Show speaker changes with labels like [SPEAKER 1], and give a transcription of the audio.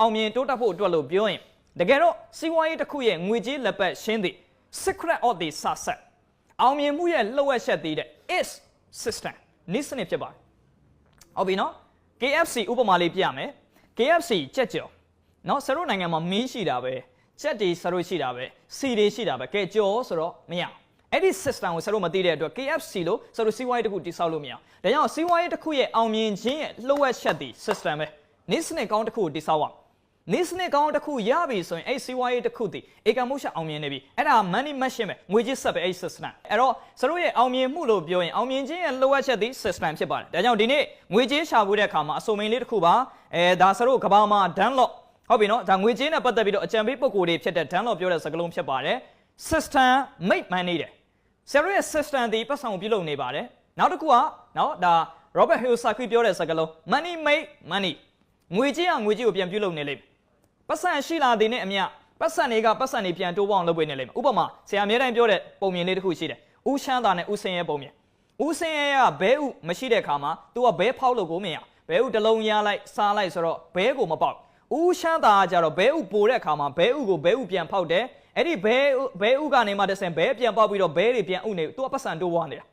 [SPEAKER 1] အောင်မြင်တိုးတက်ဖို့အတွက်လို့ပြောရင်တကယ်တော့စီးပွားရေးတစ်ခုရဲ့ငွေကြေးလက်ပတ်ရှင်းသည့် secret of the success အောင်မြင်မှုရဲ့လှုပ်ဝက်ချက်သေးတဲ့ is system နိစနစ်ဖြစ်ပါတယ်ဟုတ်ပြီနော် KFC ဥပမာလေးပြရမယ် KFC ကြက်ကြော်နော်ဆရာတို့နိုင်ငံမှာမီးရှိတာပဲကြက်တွေဆရာတို့ရှိတာပဲစီတွေရှိတာပဲကဲကြော်ဆိုတော့မရအောင်အဲ့ဒီ system ကိုဆရာတို့မသိတဲ့အတွက် KFC လို့ဆရာတို့စီးပွားရေးတစ်ခုတိစောက်လို့မရအောင်ဒါကြောင့်စီးပွားရေးတစ်ခုရဲ့အောင်မြင်ခြင်းရဲ့လှုပ်ဝက်ချက်ဒီ system ပဲနိစနစ်ကောင်းတစ်ခုကိုတိစောက်အောင် နိစနစ်ကောင်းတစ်ခုရပြီဆိုရင်အဲ့စီးပွားရေးတစ်ခုတည်ဧကမှုရှအောင်မြင်နေပြီအဲ့ဒါ money machine ပဲငွေကြေးဆက်ပဲအဲ့ system အဲ့တော့ဆရာတို့ရဲ့အောင်မြင်မှုလို့ပြောရင်အောင်မြင်ခြင်းရဲ့လှုပ်ဝက်ချက်ဒီ system ဖြစ်ပါတယ်ဒါကြောင့်ဒီနေ့ငွေကြေးရှာဖွေတဲ့အခါမှာအစုံမင်းလေးတစ်ခုပါအဲဒါဆရာတို့ကဘာမှာ download ဟုတ်ပြီနော်ဒါငွေကြေးနဲ့ပတ်သက်ပြီးတော့အကြံပေးပုံကိုယ်တွေဖြစ်တဲ့ download ပြောတဲ့စကားလုံးဖြစ်ပါတယ် system make money တဲ့ဆရာတို့ရဲ့ system ဒီပတ်ဆောင်ပြုလုပ်နေပါတယ်နောက်တစ်ခုကနော်ဒါ Robert Kiyosaki ပြောတဲ့စကားလုံး money make money ငွေကြေးကငွေကြေးကိုပြန်ပြုလုပ်နေလိမ့်မယ် ပတ်စံရှိလာတဲ့နဲ့အမျှပတ်စံတွေကပတ်စံတွေပြန်တိုးပေါအောင်လုပ်ပေးနေလိမ့်မယ်ဥပမာဆရာအမြဲတမ်းပြောတဲ့ပုံမြင်လေးတစ်ခုရှိတယ်ဥရှမ်းသာနဲ့ဥစင်ရဲ့ပုံမြင်ဥစင်ရဲ့ကဘဲဥမရှိတဲ့ခါမှာ तू ကဘဲဖောက်လို့ကိုမရဘဲဥတစ်လုံးရလိုက်စားလိုက်ဆိုတော့ဘဲကိုမပေါက်ဥရှမ်းသာကကြတော့ဘဲဥပိုတဲ့အခါမှာဘဲဥကိုဘဲဥပြန်ဖောက်တယ်အဲ့ဒီဘဲဥဘဲဥကနေမှတစ်ဆင့်ဘဲပြန်ပေါက်ပြီးတော့ဘဲတွေပြန်ဥနေ तू ကပတ်စံတိုးဝါနေတာ